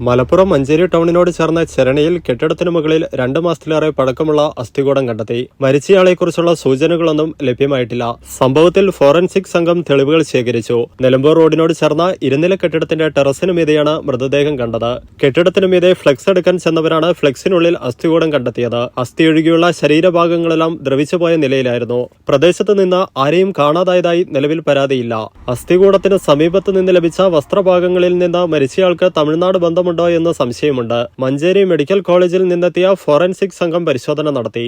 മലപ്പുറം മഞ്ചേരി ടൗണിനോട് ചേർന്ന ചെരണിയിൽ കെട്ടിടത്തിനു മുകളിൽ രണ്ടു മാസത്തിലേറെ പഴക്കമുള്ള അസ്ഥികൂടം കണ്ടെത്തി. മരിച്ചയാളെക്കുറിച്ചുള്ള സൂചനകളൊന്നും ലഭ്യമായിട്ടില്ല. സംഭവത്തിൽ ഫോറൻസിക് സംഘം തെളിവുകൾ ശേഖരിച്ചു. നിലമ്പൂർ റോഡിനോട് ചേർന്ന ഇരുനില കെട്ടിടത്തിന്റെ ടെറസിനു മീതെയാണ് മൃതദേഹം കണ്ടത്. കെട്ടിടത്തിനു മീതെ ഫ്ലെക്സ് എടുക്കാൻ ചെന്നവരാണ് ഫ്ലെക്സിനുള്ളിൽ അസ്ഥികൂടം കണ്ടെത്തിയത്. അസ്ഥി ഒഴുകിയുള്ള ശരീരഭാഗങ്ങളെല്ലാം ദ്രവിച്ചുപോയ നിലയിലായിരുന്നു. പ്രദേശത്ത് നിന്ന് ആരെയും കാണാതായതായി നിലവിൽ പരാതിയില്ല. അസ്ഥികൂടത്തിന് സമീപത്ത് നിന്ന് ലഭിച്ച വസ്ത്രഭാഗങ്ങളിൽ നിന്ന് മരിച്ചയാൾക്ക് തമിഴ്നാട് ബന്ധമുണ്ടോ എന്ന് സംശയമുണ്ട്. മഞ്ചേരി മെഡിക്കൽ കോളേജിൽ നിന്നെത്തിയ ഫോറൻസിക് സംഘം പരിശോധന നടത്തി.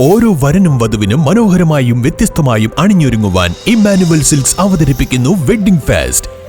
ഓരോ വരനും വധുവിനും മനോഹരമായും വ്യത്യസ്തമായും അണിഞ്ഞൊരുങ്ങുവാൻ ഇമ്മാനുവൽ സിൽക്സ് അവതരിപ്പിക്കുന്നു wedding fest.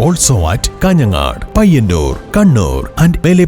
Also at Kanhangad Payyanur Kannur and മേലെ